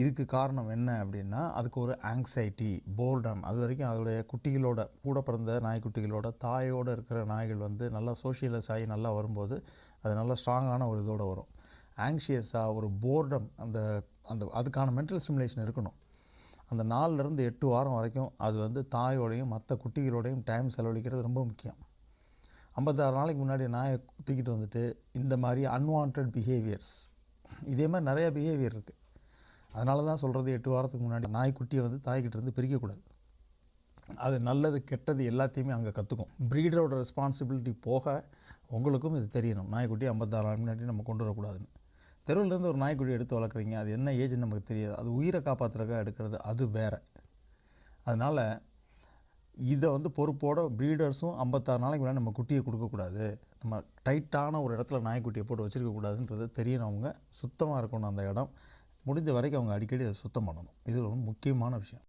இதுக்கு காரணம் என்ன அப்படின்னா அதுக்கு ஒரு ஆங்ஸைட்டி போர்டம் அது வரைக்கும் அதோடைய குட்டிகளோட கூட பிறந்த நாய்க்குட்டிகளோட தாயோடு இருக்கிற நாய்கள் வந்து நல்லா சோஷியலைஸ் ஆகி நல்லா வரும்போது அது நல்லா ஸ்ட்ராங்கான ஒரு இதோட வரும். ஆங்ஷியஸாக ஒரு போர்டம் அந்த அந்த அதுக்கான மென்டல் சிமுலேஷன் இருக்கணும். அந்த நாலுலேருந்து எட்டு வாரம் வரைக்கும் அது வந்து தாயோடையும் மற்ற குட்டிகளோடையும் டைம் செலவழிக்கிறது ரொம்ப முக்கியம். ஐம்பத்தாறு நாளைக்கு முன்னாடி நாயை தூக்கிட்டு வந்துட்டு இந்த மாதிரி அன்வான்ட் பிஹேவியர்ஸ் இதே மாதிரி நிறைய பிஹேவியர் இருக்குது அதனால தான் சொல்கிறது எட்டு வாரத்துக்கு முன்னாடி நாய்க்குட்டியை வந்து தாய்கிட்டேருந்து பிரிக்கக்கூடாது. அது நல்லது கெட்டது எல்லாத்தையுமே அங்கே கற்றுக்கும் ப்ரீடரோட ரெஸ்பான்சிபிலிட்டி போக உங்களுக்கும் இது தெரியணும். நாய்க்குட்டி ஐம்பத்தாறு நாள் முன்னாடி நம்ம கொண்டு வரக்கூடாதுன்னு. தெருவிலேருந்து ஒரு நாய்க்குட்டி எடுத்து வளர்க்குறீங்க அது என்ன ஏஜ் நமக்கு தெரியாது. அது உயிரை காப்பாற்றுறதுக்காக எடுக்கிறது அது வேறு. அதனால் இதை வந்து பொறுப்போட ப்ரீடர்ஸும் ஐம்பத்தாறு நாளைக்கு முன்னாடி நம்ம குட்டியை கொடுக்கக்கூடாது. நம்ம டைட்டான ஒரு இடத்துல நாய்க்குட்டியை போட்டு வச்சுருக்கக்கூடாதுன்றது தெரியணும் அவங்க. சுத்தமாக இருக்கணும் அந்த இடம். முடிஞ்ச வரைக்கும் அவங்க அடிக்கடி அதை சுத்தம் பண்ணணும். இது ரொம்ப முக்கியமான விஷயம்.